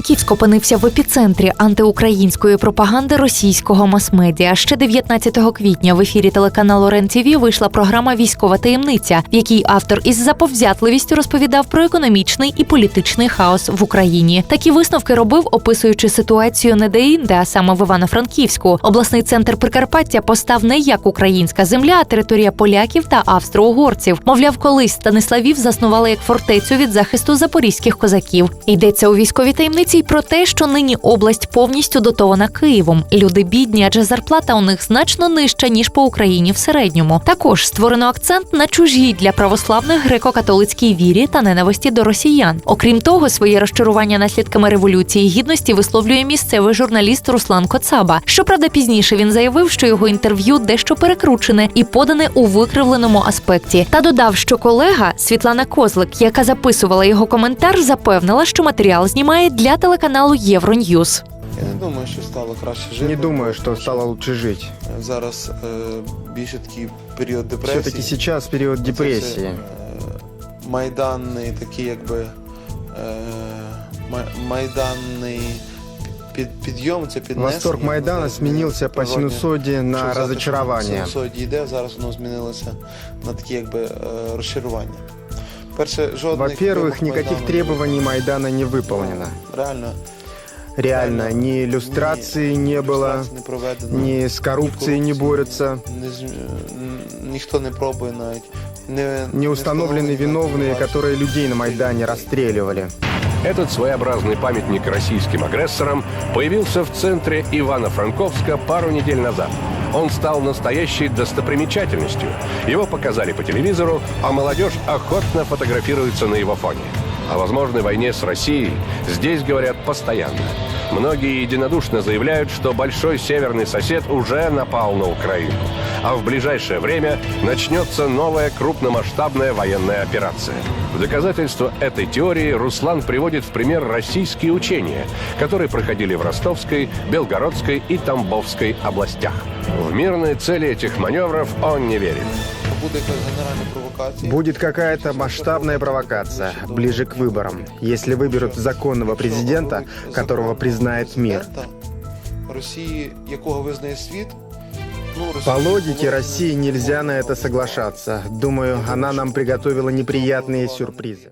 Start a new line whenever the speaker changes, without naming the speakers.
Івано-Франківськ опинився в епіцентрі антиукраїнської пропаганди російського мас-медіа. Ще 19 квітня в ефірі телеканалу РЕН-ТІВІ вийшла програма Військова таємниця, в якій автор із заповзятливістю розповідав про економічний і політичний хаос в Україні. Такі висновки робив, описуючи ситуацію не де-інде, а саме в Івано-Франківську. Обласний центр Прикарпаття постав не як українська земля, а територія поляків та австро-угорців. Мовляв, колись Станиславів заснували як фортецю від захисту запорізьких козаків. Йдеться у військовій таємниці й про те, що нині область повністю дотована Києвом. Люди бідні, адже зарплата у них значно нижча ніж по Україні в середньому. Також створено акцент на чужій для православних греко-католицькій вірі та ненависті до росіян. Окрім того, своє розчарування наслідками революції гідності висловлює місцевий журналіст Руслан Коцаба. Щоправда, пізніше він заявив, що його інтерв'ю дещо перекручене і подане у викривленому аспекті. Та додав, що колега Світлана Козлик, яка записувала його коментар, запевнила, що матеріал знімає для телеканалу Євроньюз.
Я не думаю, що стало краще жити.
Не думаю, что стало лучше жить.
Зараз е, більше такий період депресії.
Все-таки сейчас период
Це
депрессии.
все, е, майданний такий, якби е, май- майданний під, підйом, це піднесення.
Восторг Майдана
Зараз
сменился по
природньо,
синусоиде
що
на
завтра
разочарование.
Синусоїді йде, зараз воно змінилося на такі якби е, розчарування. Перше, жодних
Во-первых,
вимог
никаких
Майдану
требований Майдана не выполнено.
Реально.
Реально, ни
ні
иллюстрации не было,
ілюстрацій не проведено.
ни с коррупцией не борются,
Не з- н- ніхто не пробує навіть. Не,
не установлены виновные, которые людей на Майдане расстреливали.
Этот своеобразный памятник российским агрессорам появился в центре Ивано-Франковска пару недель назад. он стал настоящей достопримечательностью. Его показали по телевизору, а молодежь охотно фотографируется на его фоне. О возможной войне с Россией здесь говорят постоянно. Многие единодушно заявляют, что большой северный сосед уже напал на Украину. А в ближайшее время начнется новая крупномасштабная военная операция. В доказательство этой теории Руслан приводит в пример российские учения, которые проходили в Ростовской, Белгородской и Тамбовской областях. В мирные цели этих маневров он не верит.
Буде якась генеральна провокація.
Будет какая-то масштабная провокация ближе к выборам, если выберут законного президента, которого признает мир.
Росії, якого визнає світ. Ну,
По
Росія-
логике России нельзя на это соглашаться. Думаю, она нам приготовила неприятные сюрпризы.